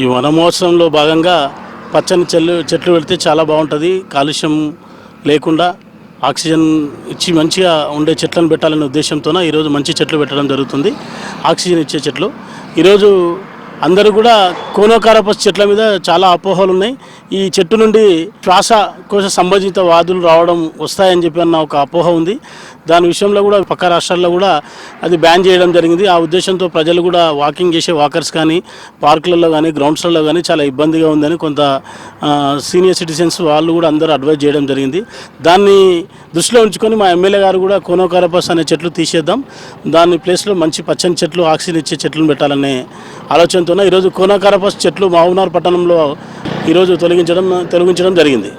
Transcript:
ఈ వనమహోత్సవంలో భాగంగా పచ్చని చెల్లు చెట్లు పెడితే చాలా బాగుంటుంది. కాలుష్యం లేకుండా ఆక్సిజన్ ఇచ్చి మంచిగా ఉండే చెట్లను పెట్టాలనే ఉద్దేశంతోన ఈరోజు మంచి చెట్లు పెట్టడం జరుగుతుంది. ఆక్సిజన్ ఇచ్చే చెట్లు. ఈరోజు అందరూ కూడా కోనోకారపస్ చెట్ల మీద చాలా అపోహలు ఉన్నాయి. ఈ చెట్టు నుండి శ్వాసకోశ సంబంధిత వ్యాధులు రావడం వస్తాయని చెప్పి అన్న ఒక అపోహ ఉంది. దాని విషయంలో కూడా పక్క రాష్ట్రాల్లో కూడా అది బ్యాన్ చేయడం జరిగింది. ఆ ఉద్దేశంతో ప్రజలు కూడా వాకింగ్ చేసే వాకర్స్ కానీ పార్కులలో కానీ గ్రౌండ్స్లలో కానీ చాలా ఇబ్బందిగా ఉందని కొంత సీనియర్ సిటిజన్స్ వాళ్ళు కూడా అందరూ అడ్వైజ్ చేయడం జరిగింది. దాన్ని దృష్టిలో ఉంచుకొని మా ఎమ్మెల్యే గారు కూడా కోనోకారపస్ అనే చెట్లు తీసేద్దాం. దాని ప్లేస్లో మంచి పచ్చని చెట్లు ఆక్సిజన్ ఇచ్చే చెట్లను పెట్టాలనే ఆలోచనతోనే ఈరోజు కోనోకారపస్ చెట్లు మహబూబ్నగర్ పట్టణంలో ఈరోజు తొలగించడం తొలగించడం జరిగింది.